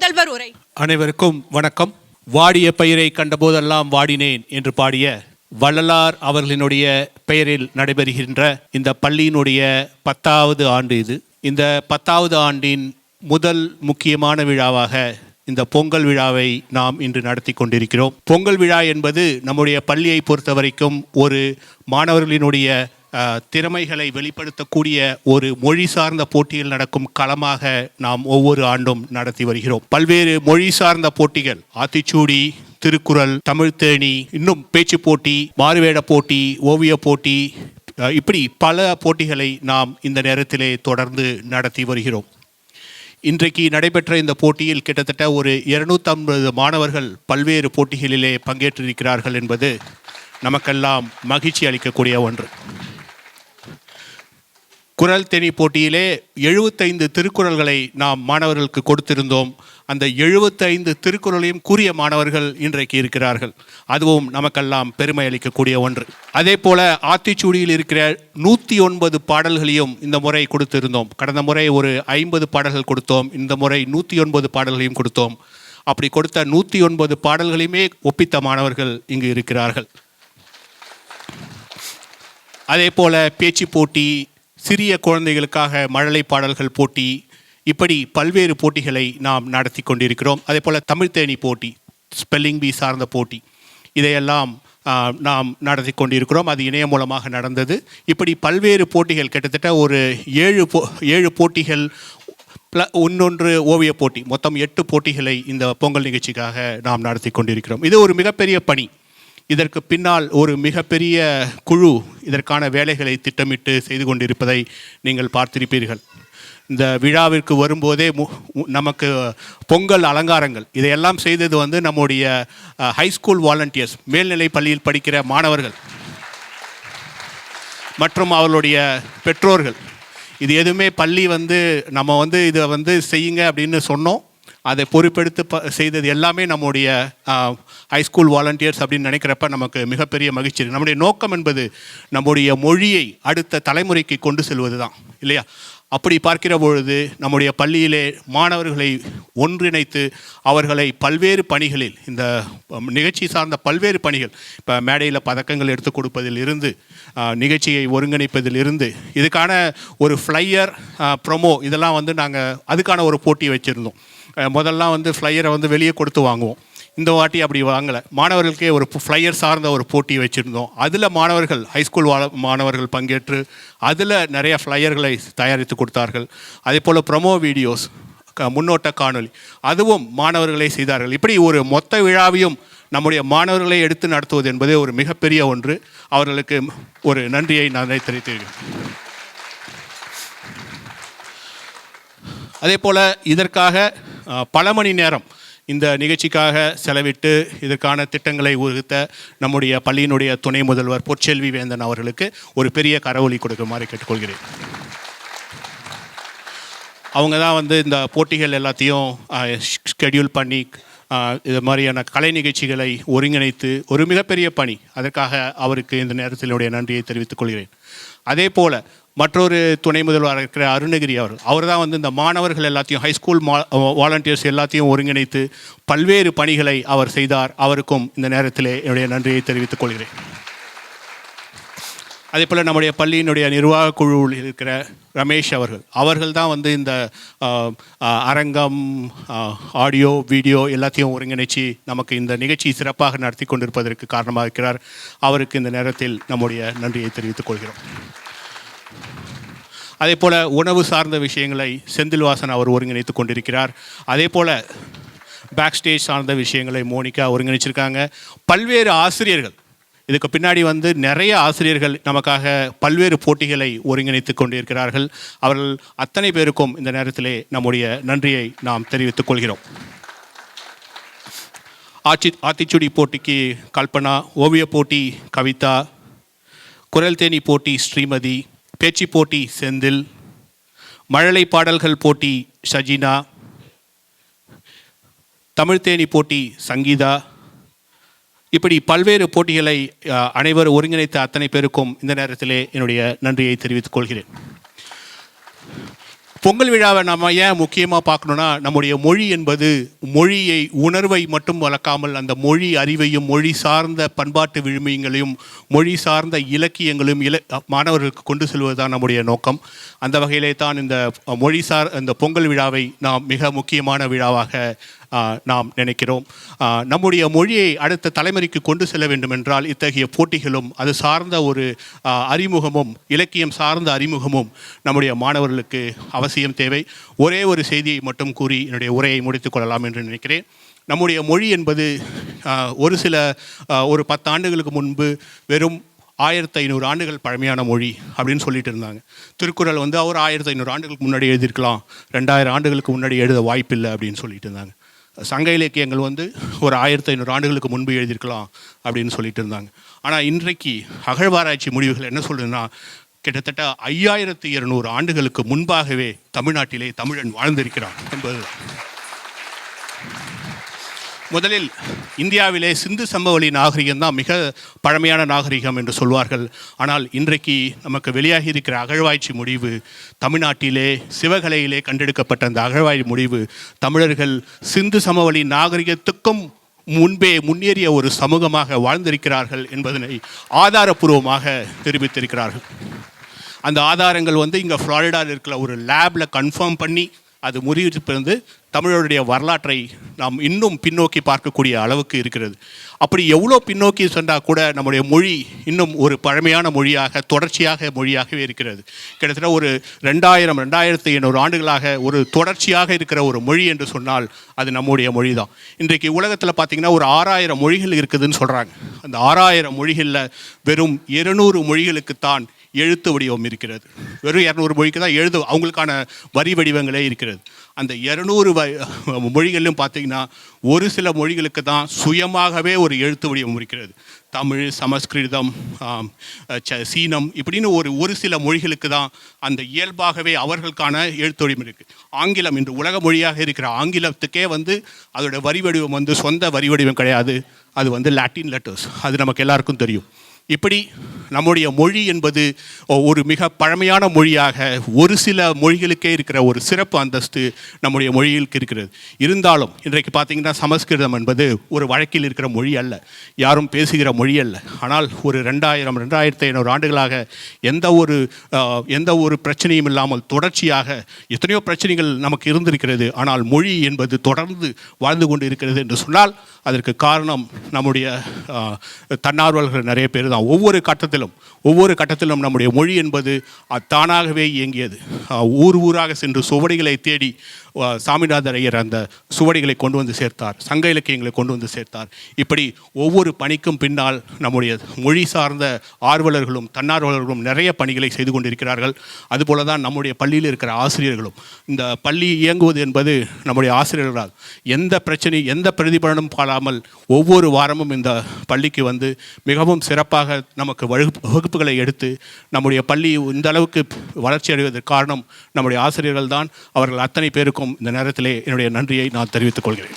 முதல்வர் உரை. அனைவருக்கும் வணக்கம். வாடிய பயிரை கண்டபோதெல்லாம் வாடினேன் என்று பாடிய வள்ளலார் அவர்களினுடைய பெயரில் நடைபெறுகின்ற இந்த பள்ளியினுடைய பத்தாவது ஆண்டு இது. இந்த பத்தாவது ஆண்டின் முதல் முக்கியமான விழாவாக இந்த பொங்கல் விழாவை நாம் இன்று நடத்தி கொண்டிருக்கிறோம். பொங்கல் விழா என்பது நம்முடைய பள்ளியை பொறுத்த வரைக்கும் ஒரு மாணவர்களினுடைய திறமைகளை வெளிப்படுத்தக்கூடிய ஒரு மொழி சார்ந்த போட்டியில் நடக்கும் களமாக நாம் ஒவ்வொரு ஆண்டும் நடத்தி வருகிறோம். பல்வேறு மொழி சார்ந்த போட்டிகள் ஆத்திச்சூடி திருக்குறள் தமிழ்த்தேனி இன்னும் பேச்சு போட்டி மாறுவேட போட்டி ஓவிய போட்டி இப்படி பல போட்டிகளை நாம் இந்த நேரத்திலே தொடர்ந்து நடத்தி வருகிறோம். இன்றைக்கு நடைபெற்ற இந்த போட்டியில் கிட்டத்தட்ட ஒரு 250 மாணவர்கள் பல்வேறு போட்டிகளிலே பங்கேற்றிருக்கிறார்கள் என்பது நமக்கெல்லாம் மகிழ்ச்சி அளிக்கக்கூடிய ஒன்று. குரல் தேனி போட்டியிலே எழுபத்தைந்து திருக்குறள்களை நாம் மாணவர்களுக்கு கொடுத்திருந்தோம். அந்த எழுபத்தைந்து திருக்குறளையும் கூறிய மாணவர்கள் இன்றைக்கு இருக்கிறார்கள். அதுவும் நமக்கெல்லாம் பெருமை அளிக்கக்கூடிய ஒன்று. அதே போல ஆத்திச்சூடியில் இருக்கிற நூற்றி ஒன்பது பாடல்களையும் இந்த முறை கொடுத்திருந்தோம். கடந்த முறை ஒரு ஐம்பது பாடல்கள் கொடுத்தோம். இந்த முறை நூற்றி ஒன்பது பாடல்களையும் கொடுத்தோம். அப்படி கொடுத்த நூற்றி ஒன்பது பாடல்களையுமே ஒப்பித்த மாணவர்கள் இங்கு இருக்கிறார்கள். அதே போல பேச்சு போட்டி சிறிய குழந்தைகளுக்காக மழலை பாடல்கள் போட்டி இப்படி பல்வேறு போட்டிகளை நாம் நடத்தி கொண்டிருக்கிறோம். அதே போல் தமிழ் தேனி போட்டி ஸ்பெல்லிங் பி சார்ந்த போட்டி இதையெல்லாம் நாம் நடத்தி கொண்டிருக்கிறோம். அது இணையம் மூலமாக நடந்தது. இப்படி பல்வேறு போட்டிகள் கிட்டத்தட்ட ஒரு ஏழு போ ஏழு போட்டிகள் ப்ள இன்னொன்று ஓவிய போட்டி மொத்தம் எட்டு போட்டிகளை இந்த பொங்கல் நிகழ்ச்சிக்காக நாம் நடத்தி கொண்டிருக்கிறோம். இது ஒரு மிகப்பெரிய பணி. இதற்கு பின்னால் ஒரு மிகப்பெரிய குழு இதற்கான வேலைகளை திட்டமிட்டு செய்து கொண்டிருப்பதை நீங்கள் பார்த்திருப்பீர்கள். இந்த விழாவிற்கு வரும்போதே மு- நமக்கு பொங்கல் அலங்காரங்கள் இதையெல்லாம் செய்தது வந்து நம்முடைய ஹைஸ்கூல் வாலண்டியர்ஸ் மேல்நிலை பள்ளியில் படிக்கிற மாணவர்கள் மற்றும் அவர்களுடைய பெற்றோர்கள். இது எதுவுமே பள்ளி வந்து நம்ம வந்து இதை வந்து செய்யுங்க அப்படின்னு சொன்னோம். அதை பொறுப்பெடுத்து ப செய்தது எல்லாமே நம்முடைய ஹைஸ்கூல் வாலண்டியர்ஸ் அப்படின்னு நினைக்கிறப்ப நமக்கு மிகப்பெரிய மகிழ்ச்சி. நம்முடைய நோக்கம் என்பது நம்முடைய மொழியை அடுத்த தலைமுறைக்கு கொண்டு செல்வது தான் இல்லையா? அப்படி பார்க்கிற பொழுது நம்முடைய பள்ளியிலே மாணவர்களை ஒன்றிணைத்து அவர்களை பல்வேறு பணிகளில் இந்த நிகழ்ச்சி சார்ந்த பல்வேறு பணிகள் இப்போ மேடையில் பதக்கங்கள் எடுத்து கொடுப்பதில் இருந்து நிகழ்ச்சியை ஒருங்கிணைப்பதில் இருந்து இதுக்கான ஒரு ஃப்ளையர் ப்ரொமோ இதெல்லாம் வந்து நாங்கள் அதுக்கான ஒரு போட்டி வச்சுருந்தோம். முதல்லாம் வந்து ஃப்ளையரை வந்து வெளியே கொடுத்து வாங்குவோம். இந்த வாட்டி அப்படி வாங்கலை. மாணவர்களுக்கே ஒரு ஃப்ளையர் சார்ந்த ஒரு போட்டி வச்சுருந்தோம். அதில் மாணவர்கள் ஹைஸ்கூல் வா மாணவர்கள் பங்கேற்று அதில் நிறைய ஃப்ளையர்களை தயாரித்து கொடுத்தார்கள். அதே போல் ப்ரொமோ வீடியோஸ் க- முன்னோட்ட காணொளி அதுவும் மாணவர்களே செய்தார்கள். இப்படி ஒரு மொத்த விழாவையும் நம்முடைய மாணவர்களை எடுத்து நடத்துவது என்பதே ஒரு மிகப்பெரிய ஒன்று. அவர்களுக்கு ஒரு நன்றியை நான் தெரிவித்திருக்கிறேன் அதே போல் இதற்காக பல மணி நேரம் இந்த நிகழ்ச்சிக்காக செலவிட்டு இதற்கான திட்டங்களை உறுத்த நம்முடைய பள்ளியினுடைய துணை முதல்வர் பொற்செல்வி வேந்தன் அவர்களுக்கு ஒரு பெரிய கரவொலி கொடுக்குமாறு கேட்டுக்கொள்கிறேன். அவங்க தான் வந்து இந்த போட்டிகள் எல்லாத்தையும் ஷெடியூல் பண்ணி இது மாதிரியான கலை நிகழ்ச்சிகளை ஒருங்கிணைத்து ஒரு மிகப்பெரிய பணி. அதற்காக அவருக்கு இந்த நேரத்தினுடைய நன்றியை தெரிவித்துக் கொள்கிறேன். அதே போல் மற்றொரு துணை முதல்வராக இருக்கிற அருணகிரி அவர் அவர் தான் வந்து இந்த மாணவர்கள் எல்லாத்தையும் ஹைஸ்கூல் மா வாலண்டியர்ஸ் எல்லாத்தையும் ஒருங்கிணைத்து பல்வேறு பணிகளை அவர் செய்தார். அவருக்கும் இந்த நேரத்தில் என்னுடைய நன்றியை தெரிவித்துக் கொள்கிறேன். அதே போல் நம்முடைய பள்ளியினுடைய நிர்வாக குழுவில் இருக்கிற ரமேஷ் அவர்கள் அவர்கள் தான் வந்து இந்த அரங்கம் ஆடியோ வீடியோ எல்லாத்தையும் ஒருங்கிணைச்சி நமக்கு இந்த நிகழ்ச்சி சிறப்பாக நடத்தி கொண்டிருப்பதற்கு காரணமாக இருக்கிறார். அவருக்கு இந்த நேரத்தில் நம்முடைய நன்றியை தெரிவித்துக் கொள்கிறோம். அதே போல் உணவு சார்ந்த விஷயங்களை செந்தில்வாசன் அவர் ஒருங்கிணைத்து கொண்டிருக்கிறார். அதே போல் பேக் ஸ்டேஜ் சார்ந்த விஷயங்களை மோனிகா ஒருங்கிணைச்சிருக்காங்க. பல்வேறு ஆசிரியர்கள் இதுக்கு பின்னாடி வந்து நிறைய ஆசிரியர்கள் நமக்காக பல்வேறு போட்டிகளை ஒருங்கிணைத்து கொண்டிருக்கிறார்கள். அவர்கள் அத்தனை பேருக்கும் இந்த நேரத்திலே நம்முடைய நன்றியை நாம் தெரிவித்துக் கொள்கிறோம். ஆச்சி ஆத்திச்சுடி போட்டிக்கு கல்பனா ஓவிய போட்டி கவிதா குரல் தேனி போட்டி ஸ்ரீமதி பேச்சு போட்டி செந்தில் மழலை பாடல்கள் போட்டி ஷஜினா தமிழ் தேனி போட்டி சங்கீதா. இப்படி பல்வேறு போட்டிகளை அனைவரும் ஒருங்கிணைத்த அத்தனை பேருக்கும் இந்த நேரத்திலே என்னுடைய நன்றியை தெரிவித்துக் கொள்கிறேன். பொங்கல் விழாவை நம்ம ஏன் முக்கியமாக பார்க்கணுன்னா நம்முடைய மொழி என்பது மொழியை உணர்வை மட்டும் வளர்க்காமல் அந்த மொழி அறிவையும் மொழி சார்ந்த பண்பாட்டு விழுமியங்களையும் மொழி சார்ந்த இலக்கியங்களையும் இல மாணவர்களுக்கு கொண்டு செல்வது தான் நம்முடைய நோக்கம். அந்த வகையிலே தான் இந்த மொழி சார் இந்த பொங்கல் விழாவை நாம் மிக முக்கியமான விழாவாக நாம் நினைக்கிறோம். நம்முடைய மொழியை அடுத்த தலைமுறைக்கு கொண்டு செல்ல வேண்டும் என்றால் இத்தகைய போட்டிகளும் அது சார்ந்த ஒரு அறிமுகமும் இலக்கியம் சார்ந்த அறிமுகமும் நம்முடைய மாணவர்களுக்கு அவசியம் தேவை. ஒரே ஒரு செய்தியை மட்டும் கூறி என்னுடைய உரையை முடித்துக் கொள்ளலாம் என்று நினைக்கிறேன். நம்முடைய மொழி என்பது ஒரு சில ஒரு பத்து ஆண்டுகளுக்கு முன்பு வெறும் ஆயிரத்தி ஐநூறு ஆண்டுகள் பழமையான மொழி அப்படின்னு சொல்லிட்டு இருந்தாங்க. திருக்குறள் வந்து அவர் ஆயிரத்தி ஐநூறு ஆண்டுகளுக்கு முன்னாடி எழுதியிருக்கலாம். ரெண்டாயிரம் ஆண்டுகளுக்கு முன்னாடி எழுத வாய்ப்பில்லை அப்படின்னு சொல்லிட்டு இருந்தாங்க. சங்க இலக்கியங்கள் வந்து ஒரு ஆயிரத்தி ஐநூறு ஆண்டுகளுக்கு முன்பு எழுதியிருக்கலாம் அப்படின்னு சொல்லிட்டு இருந்தாங்க. ஆனால் இன்றைக்கு அகழ்வாராய்ச்சி முடிவுகள் என்ன சொல்லுதுன்னா கிட்டத்தட்ட ஐயாயிரத்தி இருநூறு ஆண்டுகளுக்கு முன்பாகவே தமிழ்நாட்டிலே தமிழன் வாழ்ந்திருக்கிறான் என்பது முதலில் இந்தியாவிலே சிந்து சம்பவெளி நாகரிகம் தான் மிக பழமையான நாகரிகம் என்று சொல்வார்கள். ஆனால் இன்றைக்கு நமக்கு வெளியாகி இருக்கிற அகழ்வாய்ச்சி முடிவு தமிழ்நாட்டிலே சிவகலையிலே கண்டெடுக்கப்பட்ட அந்த அகழ்வாய்ச்சி முடிவு தமிழர்கள் சிந்து சமவெளி நாகரிகத்துக்கும் முன்பே முன்னேறிய ஒரு சமூகமாக வாழ்ந்திருக்கிறார்கள் என்பதனை ஆதாரப்பூர்வமாக தெரிவித்திருக்கிறார்கள். அந்த ஆதாரங்கள் வந்து இங்கே ஃப்ளாரிடாவில் இருக்கிற ஒரு லேபில் கன்ஃபார்ம் பண்ணி அது முறிவிட்டிருந்து தமிழருடைய வரலாற்றை நாம் இன்னும் பின்னோக்கி பார்க்கக்கூடிய அளவுக்கு இருக்கிறது. அப்படி எவ்வளோ பின்னோக்கி சென்றால் கூட நம்முடைய மொழி இன்னும் ஒரு பழமையான மொழியாக தொடர்ச்சியாக மொழியாகவே இருக்கிறது. கிட்டத்தட்ட ஒரு ரெண்டாயிரம் ரெண்டாயிரத்தி ஐநூறு ஆண்டுகளாக ஒரு தொடர்ச்சியாக இருக்கிற ஒரு மொழி என்று சொன்னால் அது நம்முடைய மொழி தான் இன்றைக்கு உலகத்தில் பார்த்திங்கன்னா ஒரு ஆறாயிரம் மொழிகள் இருக்குதுன்னு சொல்கிறாங்க அந்த ஆறாயிரம் மொழிகளில் வெறும் இருநூறு மொழிகளுக்குத்தான் எழுத்து வடிவம் இருக்கிறது. வெறும் இரநூறு மொழிக்கு தான் எழுது அவங்களுக்கான வரி வடிவங்களே இருக்கிறது. அந்த இரநூறு வ மொழிகளிலும் பார்த்தீங்கன்னா ஒரு சில மொழிகளுக்கு தான் சுயமாகவே ஒரு எழுத்து வடிவம் இருக்கிறது. தமிழ் சமஸ்கிருதம் ச- சீனம் இப்படின்னு ஒரு ஒரு சில மொழிகளுக்கு தான் அந்த இயல்பாகவே அவர்களுக்கான எழுத்து வடிவம் இருக்குது ஆங்கிலம் இன்று உலக மொழியாக இருக்கிற ஆங்கிலத்துக்கே வந்து அதோட வரி வடிவம் வந்து சொந்த வரி வடிவம் கிடையாது. அது வந்து லாட்டின் லெட்டர்ஸ் அது நமக்கு எல்லாருக்கும் தெரியும். இப்படி நம்முடைய மொழி என்பது ஒரு மிக பழமையான மொழியாக ஒரு சில மொழிகளுக்கே இருக்கிற ஒரு சிறப்பு அந்தஸ்து நம்முடைய மொழிகளுக்கு இருக்கிறது. இருந்தாலும் இன்றைக்கு பார்த்தீங்கன்னா சமஸ்கிருதம் என்பது ஒரு வழக்கில் இருக்கிற மொழி அல்ல. யாரும் பேசுகிற மொழி அல்ல. ஆனால் ஒரு ரெண்டாயிரம் ரெண்டாயிரத்தி ஐநூறு ஆண்டுகளாக எந்த ஒரு எந்த ஒரு பிரச்சனையும் இல்லாமல் தொடர்ச்சியாக எத்தனையோ பிரச்சனைகள் நமக்கு இருந்திருக்கிறது. ஆனால் மொழி என்பது தொடர்ந்து வாழ்ந்து கொண்டு இருக்கிறது என்று சொன்னால் அதற்கு காரணம் நம்முடைய தன்னார்வலர்கள் நிறைய பேர் தான். ஒவ்வொரு கட்டத்திலும் ஒவ்வொரு கட்டத்திலும் நம்முடைய மொழி என்பது தானாகவே இயங்கியது. ஊர் ஊராக சென்று சுவடிகளை தேடி சாமிநாதர் ஐயர் அந்த சுவடிகளை கொண்டு வந்து சேர்த்தார் சங்க இலக்கியங்களை கொண்டு வந்து சேர்த்தார். இப்படி ஒவ்வொரு பணிக்கும் பின்னால் நம்முடைய மொழி சார்ந்த ஆர்வலர்களும் தன்னார்வலர்களும் நிறைய பணிகளை செய்து கொண்டிருக்கிறார்கள். அதுபோல தான் நம்முடைய பள்ளியில் இருக்கிற ஆசிரியர்களும். இந்த பள்ளி இயங்குவது என்பது நம்முடைய ஆசிரியர்களால் எந்த பிரச்சனை எந்த பிரதிபலனும் பாடாமல் ஒவ்வொரு வாரமும் இந்த பள்ளிக்கு வந்து மிகவும் சிறப்பாக நமக்கு வகுப்பு வகுப்புகளை எடுத்து நம்முடைய பள்ளி இந்த அளவுக்கு வளர்ச்சி அடைவதற்கு காரணம் நம்முடைய ஆசிரியர்கள் தான் அவர்கள் அத்தனை பேருக்கும் இந்த நேரத்திலே என்னுடைய நன்றியை நான் தெரிவித்துக் கொள்கிறேன்.